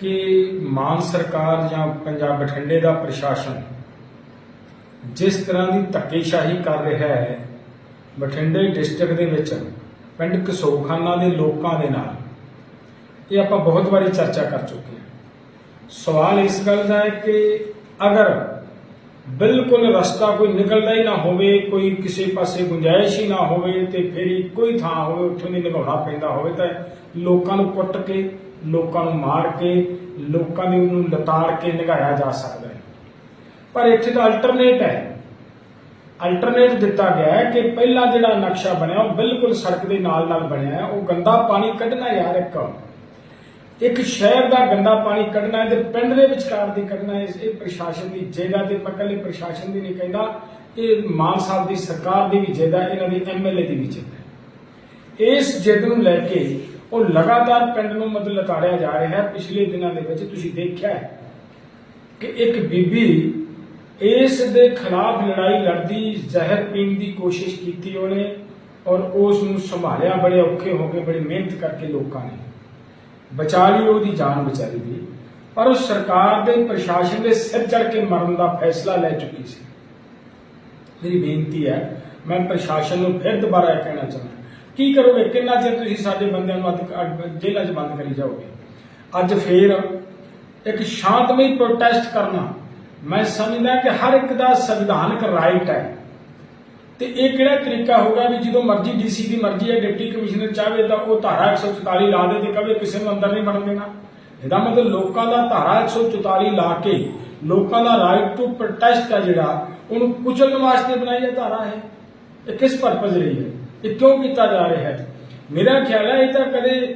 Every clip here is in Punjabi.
ਕਿ ਮਾਨ ਸਰਕਾਰ ਜਾਂ ਪੰਜਾਬ ਬਠਿੰਡੇ ਦਾ ਪ੍ਰਸ਼ਾਸਨ ਜਿਸ ਤਰ੍ਹਾਂ ਦੀ ਧੱਕੇਸ਼ਾਹੀ ਕਰ ਰਿਹਾ ਹੈ, ਬਠਿੰਡੇ ਡਿਸਟ੍ਰਿਕਟ ਦੇ ਵਿੱਚ, ਪਿੰਡ ਕਸੋਖਾਨਾ ਦੇ ਲੋਕਾਂ ਦੇ ਨਾਲ, ਇਹ ਆਪਾਂ ਬਹੁਤ ਵਾਰੀ ਚਰਚਾ ਕਰ ਚੁੱਕੇ ਹਾਂ। ਸਵਾਲ ਇਸ ਗੱਲ ਦਾ ਹੈ ਕਿ ਅਗਰ ਬਿਲਕੁਲ ਰਸਤਾ ਕੋਈ ਨਿਕਲਦਾ ਹੀ ਨਾ ਹੋਵੇ, ਕੋਈ ਕਿਸੇ ਪਾਸੇ ਗੁੰਜਾਇਸ਼ ਹੀ ਨਾ ਹੋਵੇ ਤੇ ਫਿਰ ਕੋਈ ਥਾਂ ਹੋਵੇ, ਉੱਥੋਂ ਦੀ ਨਿਭਾਉਣਾ ਪੈਂਦਾ ਹੋਵੇ ਤਾਂ ਲੋਕਾਂ ਨੂੰ ਕੁੱਟ ਕੇ ਲੋਕਾਂ ਨੂੰ ਮਾਰ ਕੇ, ਲੋਕਾਂ ਦੀ ਉਹਨੂੰ ਲਤਾੜ ਕੇ ਨਿਗਾਇਆ ਜਾ ਸਕਦਾ ਹੈ। ਪਰ ਇੱਥੇ ਤਾਂ ਅਲਟਰਨੇਟ ਹੈ। ਅਲਟਰਨੇਟ ਦਿੱਤਾ ਗਿਆ ਹੈ ਕਿ ਪਹਿਲਾ ਜਿਹੜਾ ਨਕਸ਼ਾ ਬਣਿਆ, ਉਹ ਬਿਲਕੁਲ ਸੜਕ ਦੇ ਨਾਲ ਨਾਲ ਬਣਿਆ ਹੈ। ਉਹ ਗੰਦਾ ਪਾਣੀ ਕੱਢਣਾ ਯਾਰ ਇੱਕ। ਇੱਕ ਸ਼ਹਿਰ ਦਾ ਗੰਦਾ ਪਾਣੀ ਕੱਢਣਾ ਤੇ ਪਿੰਡ ਦੇ ਵਿਚਕਾਰ ਦੀ ਕੱਢਣਾ ਇਹ ਪ੍ਰਸ਼ਾਸਨ ਦੀ ਜੇਗਾ ਤੇ ਮੈਂ ਇਕੱਲੇ ਪ੍ਰਸ਼ਾਸਨ ਦੀ ਨਹੀਂ ਕਹਿੰਦਾ। ਇਹ ਮਾਨ ਸਾਹਿਬ ਦੀ ਸਰਕਾਰ ਦੀ ਵੀ ਜੇਦਾ ਇਹਨਾਂ ਦੀ ਐਮਐਲਏ ਦੀ ਵੀ ਜੇਦਾ ਹੈ। ਇਸ ਜਿੱਦ ਨੂੰ ਲੈ ਕੇ ਉਹ ਲਗਾਤਾਰ ਪਿੰਡ ਨੂੰ ਮਤਲਬ ਲਤਾੜਿਆ ਜਾ ਰਿਹਾ ਹੈ। ਪਿਛਲੇ ਦਿਨਾਂ ਦੇ ਵਿੱਚ ਤੁਸੀਂ ਦੇਖਿਆ ਹੈ ਕਿ ਇੱਕ ਬੀਬੀ ਇਸ ਦੇ ਖਿਲਾਫ ਲੜਾਈ ਲੜਦੀ ਜ਼ਹਿਰ ਪੀਣ ਦੀ ਕੋਸ਼ਿਸ਼ ਕੀਤੀ ਉਹਨੇ ਔਰ ਉਸ ਨੂੰ ਸੰਭਾਲਿਆ। ਬੜੇ ਔਖੇ ਹੋ ਕੇ ਬੜੀ ਮਿਹਨਤ ਕਰਕੇ ਲੋਕਾਂ ਨੇ। ਬਚਾ ਲਈ ਉਹਦੀ ਜਾਨ ਬਚਾਈ ਦੀ ਪਰ ਉਹ ਸਰਕਾਰ ਦੇ ਪ੍ਰਸ਼ਾਸਨ ਦੇ ਸਿਰ ਚੜ ਕੇ ਮਰਨ ਦਾ ਫੈਸਲਾ ਲੈ ਚੁੱਕੀ ਸੀ। ਮੇਰੀ ਬੇਨਤੀ ਹੈ, ਮੈਂ ਪ੍ਰਸ਼ਾਸਨ ਨੂੰ ਫਿਰ ਦੁਬਾਰਾ ਇਹ ਕਹਿਣਾ ਚਾਹੁੰਦਾ ਕੀ ਕਰੋਗੇ? ਕਿੰਨਾ ਚਿਰ ਤੁਸੀਂ ਸਾਡੇ ਬੰਦਿਆਂ ਨੂੰ ਅੱਧ- ਅੱਧ- ਜੇਲ੍ਹਾਂ 'ਚ ਬੰਦ ਕਰੀ ਜਾਓਗੇ? ਅੱਜ ਫੇਰ ਇੱਕ ਸ਼ਾਂਤਮਈ ਪ੍ਰੋਟੈਸਟ ਕਰਨਾ। ਮੈਂ ਸਮਝਦਾ ਕਿ ਹਰ ਇੱਕ ਦਾ ਸੰਵਿਧਾਨਕ ਰਾਈਟ ਹੈ। ਤੇ ਇਹ ਕਿਹੜਾ ਤਰੀਕਾ ਹੋਗਾ ਵੀ ਜਦੋਂ ਮਰਜ਼ੀ ਡੀਸੀ ਦੀ ਮਰਜ਼ੀ ਹੈ, ਡਿਪਟੀ ਕਮਿਸ਼ਨਰ ਚਾਹਵੇ ਤਾਂ ਉਹ ਧਾਰਾ 144 ਲਾ ਦੇ ਤੇ ਕਵੇ ਕਿਸੇ ਨੂੰ ਅੰਦਰ ਨਹੀਂ ਵੜਨ ਦੇਣਾ। ਇਹਦਾ ਮਤਲਬ ਲੋਕਾਂ ਦਾ ਧਾਰਾ 144 ਲਾ ਕੇ ਲੋਕਾਂ ਦਾ ਰਾਈਟ ਟੂ ਪ੍ਰੋਟੈਸਟ ਹੈ ਜਿਹੜਾ, ਉਹਨੂੰ ਕੁਚਲਣ ਵਾਸਤੇ ਬਣਾਈ ਹੈ ਧਾਰਾ ਹੈ ਇਹ ਕਿਸ ਪਰਪਸ ਲਈ ਹੈ? ਇਹ ਕਿਉਂ ਕੀਤਾ ਜਾ ਰਿਹਾ ਹੈ ਮੇਰਾ ਖਿਆਲ ਹੈ ਇਹ ਤਾਂ ਕਦੇ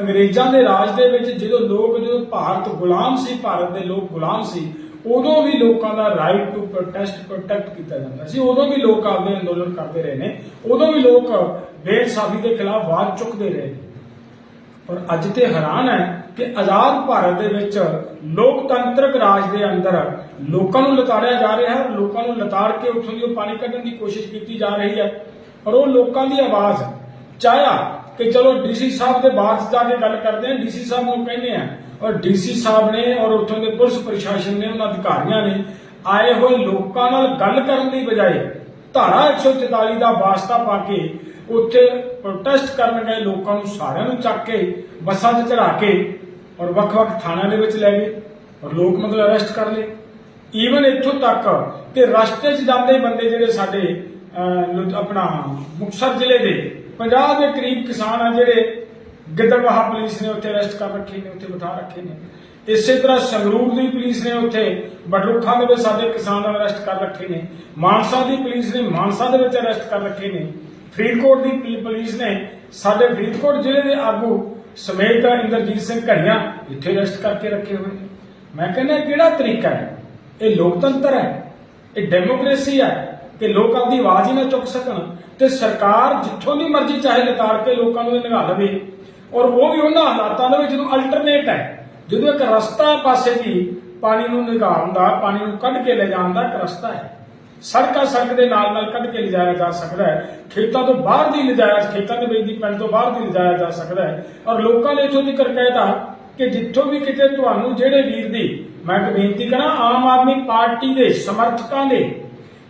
ਅੰਗਰੇਜ਼ਾਂ ਦੇ ਰਾਜ ਦੇ ਵਿੱਚ ਜਦੋਂ ਲੋਕ, ਜਦੋਂ ਭਾਰਤ ਗੁਲਾਮ ਸੀ, ਭਾਰਤ ਦੇ ਲੋਕ ਗੁਲਾਮ ਸੀ, ਉਦੋਂ ਵੀ ਲੋਕਾਂ ਦਾ ਰਾਈਟ ਟੂ ਪ੍ਰੋਟੈਸਟ ਪ੍ਰੋਟੈਕਟ ਕੀਤਾ ਜਾਂਦਾ ਸੀ। ਉਦੋਂ ਵੀ ਲੋਕ ਆਪਦੇ ਅੰਦੋਲਨ ਕਰਦੇ ਰਹੇ ਨੇ। ਉਦੋਂ ਵੀ ਲੋਕ ਬੇਇਨਸਾਫੀ ਦੇ ਖਿਲਾਫ ਆਵਾਜ਼ ਚੁੱਕਦੇ ਰਹੇ ਪਰ ਅੱਜ ਤੇ ਹੈਰਾਨ ਹੈ ਕਿ ਆਜ਼ਾਦ ਭਾਰਤ ਦੇ ਵਿੱਚ ਲੋਕਤੰਤਰਕ ਰਾਜ ਦੇ ਅੰਦਰ ਲੋਕਾਂ ਨੂੰ ਲਤਾੜਿਆ ਜਾ ਰਿਹਾ ਹੈ। ਲੋਕਾਂ ਨੂੰ ਲਤਾੜ ਕੇ ਉੱਥੋਂ ਦੀ ਉਹ ਪਾਣੀ ਕੱਢਣ ਦੀ ਕੋਸ਼ਿਸ਼ ਕੀਤੀ ਜਾ ਰਹੀ ਹੈ। ਔਰ ਉਹ ਲੋਕਾਂ ਦੀ ਆਵਾਜ਼। ਚਾਹਿਆ ਕਿ ਚਲੋ ਡੀਸੀ ਸਾਹਿਬ ਦੇ ਬਾਅਦ ਜਾ ਕੇ ਗੱਲ ਕਰਦੇ ਹਾਂ। ਡੀਸੀ ਸਾਹਿਬ ਨੂੰ ਕਹਿੰਦੇ ਆ ਔਰ ਡੀਸੀ ਸਾਹਿਬ ਨੇ ਔਰ ਉੱਥੋਂ ਦੇ ਪੁਲਿਸ ਪ੍ਰਸ਼ਾਸਨ ਨੇ, ਉਹਨਾਂ ਅਧਿਕਾਰੀਆਂ ਨੇ ਆਏ ਹੋਏ ਲੋਕਾਂ ਨਾਲ ਗੱਲ ਕਰਨ ਦੀ ਬਜਾਏ ਧਾਰਾ 144 ਦਾ ਵਾਸਤਾ ਪਾ ਕੇ ਉੱਥੇ ਪ੍ਰੋਟੈਸਟ ਕਰਨ ਗਏ। ਲੋਕਾਂ ਨੂੰ ਸਾਰਿਆਂ ਨੂੰ ਚੱਕ ਕੇ, ਬੱਸਾਂ ਚ ਚੜਾ ਕੇ ਔਰ ਵੱਖ-ਵੱਖ ਥਾਣਿਆਂ ਦੇ ਵਿੱਚ ਲੈ ਗਏ ਔਰ ਲੋਕ ਮਤਲਬ ਅਰੈਸਟ ਕਰ ਲਏ। ਈਵਨ ਇੱਥੋਂ ਤੱਕ ਕਿ ਰਸਤੇ 'ਚ ਜਾਂਦੇ ਬੰਦੇ ਜਿਹੜੇ ਸਾਡੇ ਆਪਣਾ ਮੁਕਤਸਰ ਜ਼ਿਲ੍ਹੇ ਦੇ 50 ਦੇ ਕਰੀਬ ਕਿਸਾਨ ਆ ਜਿਹੜੇ ਗਿੱਦੜਵਾਹਾ ਪੁਲਿਸ ਨੇ ਉੱਥੇ ਅਰੈਸਟ ਕਰ ਰੱਖੇ ਨੇ, ਉੱਥੇ ਬਿਠਾ ਰੱਖੇ ਨੇ। ਇਸੇ ਤਰ੍ਹਾਂ ਸੰਗਰੂਰ ਦੀ ਪੁਲਿਸ ਨੇ ਉੱਥੇ ਬਡਰੁੱਖਾਂ ਦੇ ਵਿੱਚ ਸਾਡੇ ਕਿਸਾਨਾਂ ਨੂੰ ਅਰੈਸਟ ਕਰ ਰੱਖੇ ਨੇ। ਮਾਨਸਾ ਦੀ ਪੁਲਿਸ ਨੇ ਮਾਨਸਾ ਦੇ ਵਿੱਚ ਅਰੈਸਟ ਕਰ ਰੱਖੇ ਨੇ। ਫਰੀਦਕੋਟ ਦੀ ਪੁਲਿਸ ਨੇ ਸਾਡੇ ਫਰੀਦਕੋਟ ਜ਼ਿਲ੍ਹੇ ਦੇ ਆਗੂ ਸਮੇਤ ਇੰਦਰਜੀਤ ਸਿੰਘ ਘੜੀਆਂ ਇੱਥੇ ਅਰੈਸਟ ਕਰਕੇ ਰੱਖੇ ਹੋਏ ਨੇ। ਮੈਂ ਕਹਿੰਦਾ ਕਿਹੜਾ ਤਰੀਕਾ ਹੈ? ਇਹ ਲੋਕਤੰਤਰ ਹੈ? ਇਹ ਡੈਮੋਕ੍ਰੇਸੀ ਹੈ? ਕਿ ਲੋਕ ਆਪਦੀ ਆਵਾਜ਼ ਹੀ ਨਾ ਚੁੱਕ ਸਕਣ ਤੇ ਸਰਕਾਰ ਜਿੱਥੋਂ ਦੀ ਮਰਜ਼ੀ ਚਾਹੇ ਲਤਾੜ ਕੇ ਲੋਕਾਂ ਨੂੰ ਇਹ ਨਿਗਾਹ ਲਵੇ। ਔਰ ਉਹ ਵੀ ਉਹਨਾਂ ਹਾਲਾਤਾਂ ਦੇ ਵਿੱਚ ਜਦੋਂ ਅਲਟਰਨੇਟ ਹੈ, ਜਦੋਂ ਇੱਕ ਰਸਤਾ ਪਾਸੇ ਦੀ ਪਾਣੀ ਨੂੰ ਨਿਗਾਹਣ ਦਾ ਪਾਣੀ ਨੂੰ ਕੱਢ ਕੇ ਲੈ ਜਾਣ ਦਾ ਇੱਕ ਰਸਤਾ ਹੈ। ਸੜਕਾਂ ਸੜਕ ਦੇ ਨਾਲ ਨਾਲ ਕੱਢ ਕੇ ਲਿਜਾਇਆ ਜਾ ਸਕਦਾ ਹੈ। ਖੇਤਾਂ ਤੋਂ ਬਾਹਰ ਦੀ ਲਿਜਾਇਆ, ਖੇਤਾਂ ਦੇ ਵਿੱਚ ਦੀ ਪਿੰਡ ਤੋਂ ਬਾਹਰ ਦੀ ਲਿਜਾਇਆ ਜਾ ਸਕਦਾ ਹੈ। ਔਰ ਲੋਕਾਂ ਨੇ ਇਥੋਂ ਦੀ ਕਹਿਤਾ ਕਿ ਜਿੱਥੋਂ ਵੀ ਕਿਤੇ ਤੁਹਾਨੂੰ ਜਿਹੜੇ ਵੀਰ ਦੀ ਮੈਂ ਬੇਨਤੀ ਕਰਾਂ, ਆਮ ਆਦਮੀ ਪਾਰਟੀ ਦੇ ਸਮਰਥਕਾਂ ਦੇ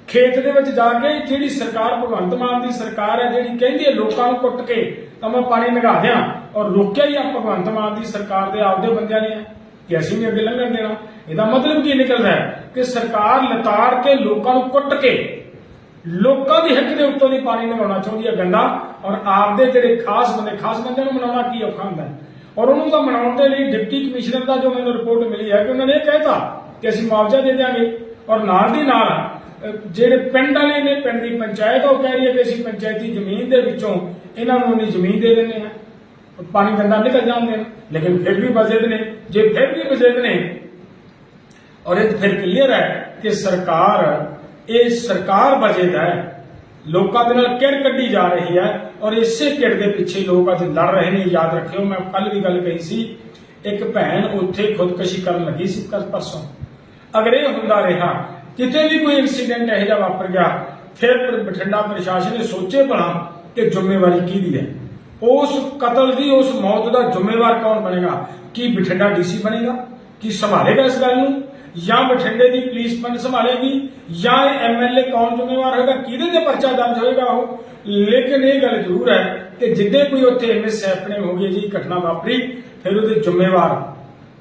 ਖੇਤ ਦੇ ਵਿੱਚ ਜਾ ਕੇ ਜਿਹੜੀ ਸਰਕਾਰ ਭਗਵੰਤ ਮਾਨ ਦੀ ਸਰਕਾਰ ਹੈ, ਜਿਹੜੀ ਕਹਿੰਦੀ ਹੈ ਲੋਕਾਂ ਨੂੰ ਕੁੱਟ ਕੇ ਤਾਂ ਮੈਂ ਪਾਣੀ ਨਿਗਾ ਦਿਆਂ ਔਰ ਰੋਕਿਆ ਹੀ ਆ ਭਗਵੰਤ ਮਾਨ ਦੀ ਸਰਕਾਰ ਦੇ ਆਪਦੇ ਬੰਦਿਆਂ ਨੇ। ਕਿ ਅਸੀਂ ਵੀ ਅੱਗੇ ਲੰਘਣ ਦੇਣਾ। ਇਹਦਾ ਮਤਲਬ ਕੀ ਨਿਕਲਦਾ ਹੈ? ਕਿ ਸਰਕਾਰ ਲਤਾੜ ਕੇ ਲੋਕਾਂ ਨੂੰ ਕੁੱਟ ਕੇ ਲੋਕਾਂ ਦੇ ਹੱਕ ਦੇ ਉੱਤੋਂ ਦੀ ਪਾਣੀ ਨਿਗਾਉਣਾ ਚਾਹੁੰਦੀ ਹੈ ਗੰਦਾ ਔਰ ਆਪਦੇ ਜਿਹੜੇ ਖਾਸ ਬੰਦੇ, ਖਾਸ ਬੰਦਿਆਂ ਨੂੰ ਮਨਾਉਣਾ ਕੀ ਔਖਾ ਹੁੰਦਾ ਔਰ ਉਹਨੂੰ ਤਾਂ ਮਨਾਉਣ ਦੇ ਲਈ ਡਿਪਟੀ ਕਮਿਸ਼ਨਰ ਦਾ ਜੋ ਮੈਨੂੰ ਰਿਪੋਰਟ ਮਿਲੀ ਹੈ ਕਿ ਉਹਨਾਂ ਨੇ ਇਹ ਕਹਿਤਾ ਕਿ ਅਸੀਂ ਮੁਆਵਜ਼ਾ ਦੇ ਦਿਆਂਗੇ। ਔਰ ਨਾਲ ਦੀ ਨਾਲ ਜਿਹੜੇ ਪਿੰਡ ਵਾਲੇ ਨੇ, ਪਿੰਡ ਦੀ ਪੰਚਾਇਤ, ਉਹ ਕਹਿ ਰਹੀ ਹੈ ਕਿ ਅਸੀਂ ਪੰਚਾਇਤੀ ਜ਼ਮੀਨ ਦੇ ਵਿੱਚੋਂ ਇਹਨਾਂ ਨੂੰ ਉਹਨੀ ਜ਼ਮੀਨ ਦੇ ਦਿੰਦੇ ਆ ਪਾਣੀ ਗੰਦਾ ਨਿਕਲ ਜਾਂਦੇ ਨੇ, ਲੇਕਿਨ ਫਿਰ ਵੀ ਵਜਦ ਨੇ। ਜੇ ਫਿਰ ਵੀ ਵਜਦ ਨੇ, ਔਰ ਇਹ ਫਿਰ ਕਲੀਅਰ ਹੈ ਕਿ ਸਰਕਾਰ, ਇਹ ਸਰਕਾਰ ਬਜਟ ਹੈ। ਲੋਕਾਂ ਦੇ ਨਾਲ ਕਿੜ ਕੱਢੀ ਜਾ ਰਹੀ ਹੈ, ਔਰ ਇਸੇ ਕਿੜ ਦੇ ਪਿੱਛੇ ਲੋਕ ਅੱਜ ਲੜ ਰਹੇ ਨੇ, ਯਾਦ ਰੱਖਿਓ, ਮੈਂ ਕੱਲ ਵੀ ਗੱਲ ਕਹੀ ਸੀ, ਇੱਕ ਭੈਣ ਉੱਥੇ ਖੁਦਕਸ਼ੀ ਕਰਨ ਲੱਗੀ ਸੀ ਕੱਲ ਪਰਸੋਂ। ਅਗਰ ਇਹ ਹੁੰਦਾ ਰਿਹਾ ਕਿਤੇ ਵੀ ਕੋਈ ਇਨਸੀਡੈਂਟ ਇਹੋ ਜਿਹਾ ਵਾਪਰ ਗਿਆ, ਫਿਰ ਬਠਿੰਡਾ ਪ੍ਰਸ਼ਾਸਨ ਨੇ ਸੋਚੇ ਭਲਾ ਕਿ ਜ਼ਿੰਮੇਵਾਰੀ ਕਿਹਦੀ ਹੈ। ਉਸ ਕਤਲ ਦੀ, ਉਸ ਮੌਤ ਦਾ ਜ਼ਿੰਮੇਵਾਰ ਕੌਣ ਬਣੇਗਾ? ਕੀ ਬਠਿੰਡਾ ਡੀਸੀ ਬਣੇਗਾ? ਕੀ ਸੰਭਾਲੇਗਾ ਇਸ ਗੱਲ ਨੂੰ? ਜਾਂ ਬਠਿੰਡੇ ਦੀ ਪੁਲਿਸ ਪੰਡ ਸੰਭਾਲੇਗੀ? ਜਾਂ ਐਮਐਲਏ ਕੌਣ ਜ਼ਿੰਮੇਵਾਰ ਹੋਏਗਾ? ਕਿਹਦੇ ਤੇ ਪਰਚਾ ਦਰਜ ਹੋਏਗਾ ਉਹ? ਲੇਕਿਨ ਇਹ ਗੱਲ ਜ਼ਰੂਰ ਹੈ ਕਿ ਜਿੱਦੇ ਕੋਈ ਉੱਥੇ ਐਮਐਸ ਹੈਪਨਿੰਗ ਹੋ ਗਈ ਜੀ, ਘਟਨਾ ਵਾਪਰੀ, ਫਿਰ ਉਹਦੇ ਜ਼ਿੰਮੇਵਾਰ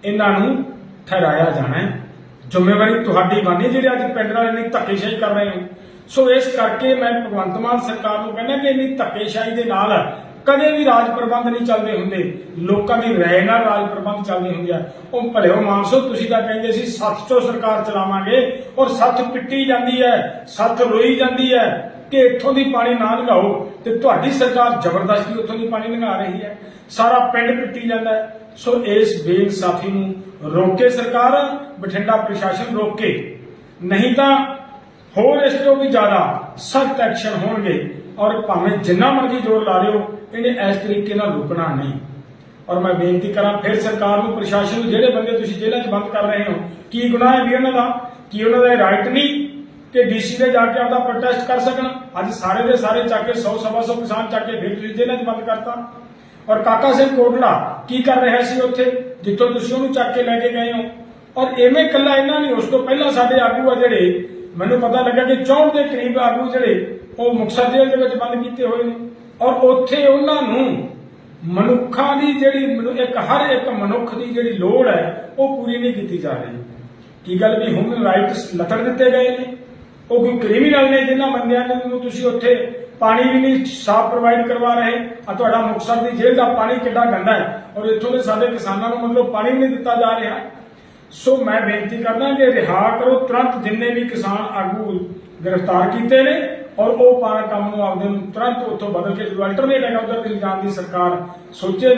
ਇਹਨਾਂ ਨੂੰ ਠਹਿਰਾਇਆ ਜਾਣਾ ਹੈ। ਜ਼ਿੰਮੇਵਾਰੀ ਤੁਹਾਡੀ ਬਣਨੀ ਜਿਹੜੇ ਅੱਜ ਪਿੰਡ ਨਾਲ ਇੰਨੀ ਧੱਕੇਸ਼ਾਹੀ ਕਰ ਰਹੇ ਹੋ। ਸੋ ਇਸ ਕਰਕੇ ਮੈਂ ਭਗਵੰਤ ਮਾਨ ਸਰਕਾਰ ਨੂੰ ਕਹਿੰਦਾ ਕਿ ਇੰਨੀ ਧੱਕੇਸ਼ਾਹੀ ਦੇ ਨਾਲ ਕਦੇ ਵੀ ਰਾਜ ਪ੍ਰਬੰਧ ਨਹੀਂ ਚੱਲਦੇ ਹੁੰਦੇ। ਲੋਕਾਂ ਦੀ ਰਾਏ ਨਾਲ ਰਾਜ ਪ੍ਰਬੰਧ ਚੱਲਦੇ ਹੁੰਦੇ ਆ। ਉਹ ਭਲਿਓ ਮਾਨਸੋ, ਤੁਸੀਂ ਤਾਂ ਕਹਿੰਦੇ ਸੀ ਸੱਤ ਚੋਂ ਸਰਕਾਰ ਚਲਾਵਾਂਗੇ ਔਰ ਸੱਤ ਪਿੱਟੀ ਜਾਂਦੀ ਹੈ, ਸੱਤ ਰੋਈ ਜਾਂਦੀ ਹੈ ਕਿ ਇੱਥੋਂ ਦੀ ਪਾਣੀ ਨਾ ਲੰਘਾਓ ਤੇ ਤੁਹਾਡੀ ਸਰਕਾਰ ਜ਼ਬਰਦਸਤੀ ਉੱਥੋਂ ਦੀ ਪਾਣੀ ਲੰਘਾ ਰਹੀ ਹੈ। ਸਾਰਾ ਪਿੰਡ ਪਿੱਟੀ ਜਾਂਦਾ ਸੋ ਇਸ ਬੇਇਨਸਾਫੀ ਨੂੰ ਰੋਕੇ ਸਰਕਾਰ, ਬਠਿੰਡਾ ਪ੍ਰਸ਼ਾਸਨ ਰੋਕੇ ਨਹੀਂ ਤਾਂ ਹੋਰ ਇਸ ਤੋਂ ਵੀ ਜ਼ਿਆਦਾ ਸਖਤ ਐਕਸ਼ਨ ਹੋਣਗੇ ਔਰ ਭਾਵੇਂ ਜਿੰਨਾ ਮਰਜ਼ੀ ਜ਼ੋਰ ਲਾ ਰਹੇ ਹੋ ਇਹਨੇ ਇਸ ਤਰੀਕੇ ਨਾਲ ਰੁਕਣਾ ਨਹੀਂ। ਔਰ ਮੈਂ ਬੇਨਤੀ ਕਰਾਂ, ਫਿਰ ਸਰਕਾਰ ਨੂੰ, ਪ੍ਰਸ਼ਾਸਨ ਨੂੰ, ਜਿਹੜੇ ਬੰਦੇ ਤੁਸੀਂ ਜੇਲ੍ਹਾਂ 'ਚ ਬੰਦ ਕਰ ਰਹੇ ਹੋ, ਕੀ ਗੁਨਾਹ ਹੈ ਵੀ ਉਹਨਾਂ ਦਾ? ਕੀ ਉਹਨਾਂ ਦਾ ਰਾਈਟ ਨਹੀਂ ਕਿ ਡੀਸੀ ਦੇ ਜਾ ਕੇ ਆਪਦਾ ਪ੍ਰੋਟੈਸਟ ਕਰ ਸਕਣ? ਅੱਜ ਸਾਰੇ ਦੇ ਸਾਰੇ ਚੱਕ ਕੇ 100 ਸਵਾ 100 ਕਿਸਾਨ ਚੱਕ ਕੇ ਫਿਰ ਤੁਸੀਂ ਜੇਲ੍ਹਾਂ 'ਚ ਬੰਦ ਕਰਤਾ। ਔਰ ਕਾਕਾ ਸਿੰਘ ਕੋਟਲਾ ਕੀ ਕਰ ਰਿਹਾ ਸੀ ਉੱਥੇ? ਜਿੱਥੋਂ ਤੁਸੀਂ ਉਹਨੂੰ ਚੱਕ ਕੇ ਲੈ ਕੇ ਗਏ ਹੋ। ਔਰ ਐਵੇਂ ਕੱਲਾ ਇਹਨਾਂ ਨਹੀਂ ਉਸ ਤੋਂ ਪਹਿਲਾਂ ਸਾਡੇ ਆਗੂ ਆ ਜਿਹੜੇ, ਮੈਨੂੰ ਪਤਾ ਲੱਗਾ ਕਿ 64 ਦੇ ਕਰੀਬ ਆਗੂ ਜਿਹੜੇ, ਉਹ ਮੁਕਤਸਰ ਜੇਲ੍ਹ ਦੇ ਵਿੱਚ ਬੰਦ ਕੀਤੇ ਹੋਏ ਨੇ। ਔਰ ਉੱਥੇ ਉਹਨਾਂ ਨੂੰ ਮਨੁੱਖਾਂ ਦੀ ਜਿਹੜੀ ਇੱਕ, ਹਰ ਇੱਕ ਮਨੁੱਖ ਦੀ ਜਿਹੜੀ ਲੋੜ ਹੈ, ਉਹ ਪੂਰੀ ਨਹੀਂ ਕੀਤੀ ਜਾ ਰਹੀ। ਕੀ ਗੱਲ ਵੀ ਹਿਊਮਨ ਰਾਈਟਸ ਲਤੜ ਦਿੱਤੇ ਗਏ ਨੇ? ਉਹ ਕੋਈ ਕ੍ਰਿਮੀਨਲ ਨੇ ਜਿਨ੍ਹਾਂ ਬੰਦਿਆਂ ਨੂੰ ਤੁਸੀਂ ਉੱਥੇ ਪਾਣੀ ਵੀ ਨਹੀਂ ਸਾਫ਼ ਪ੍ਰੋਵਾਈਡ ਕਰਵਾ ਰਹੇ ਆ ਤੁਹਾਡਾ ਮੁਕਤਸਰ ਦੀ ਜੇਲ੍ਹ ਦਾ ਪਾਣੀ ਕਿੱਡਾ ਗੰਦਾ ਹੈ ਔਰ ਇੱਥੋਂ ਦੇ ਸਾਡੇ ਕਿਸਾਨਾਂ ਨੂੰ ਮਤਲਬ ਪਾਣੀ ਵੀ ਨਹੀਂ ਦਿੱਤਾ ਜਾ ਰਿਹਾ। ਸੋ ਮੈਂ ਬੇਨਤੀ ਕਰਦਾ ਕਿ ਰਿਹਾ ਕਰੋ, ਤੁਰੰਤ ਜਿੰਨੇ ਵੀ ਕਿਸਾਨ ਆਗੂ ਗ੍ਰਿਫਤਾਰ ਕੀਤੇ ਨੇ ਔਰ ਉਹ ਪਾਣ ਕੰਮ ਨੂੰ ਆਪਦੇ ਨੂੰ ਤੁਰੰਤ ਉੱਥੋਂ ਬਦਲ ਕੇ ਜੋ ਅਲਟਰਨੇਟ ਹੈਗਾ ਉਧਰ ਦੀ ਜਾਣ ਦੀ ਸਰਕਾਰ ਸੋਚੇ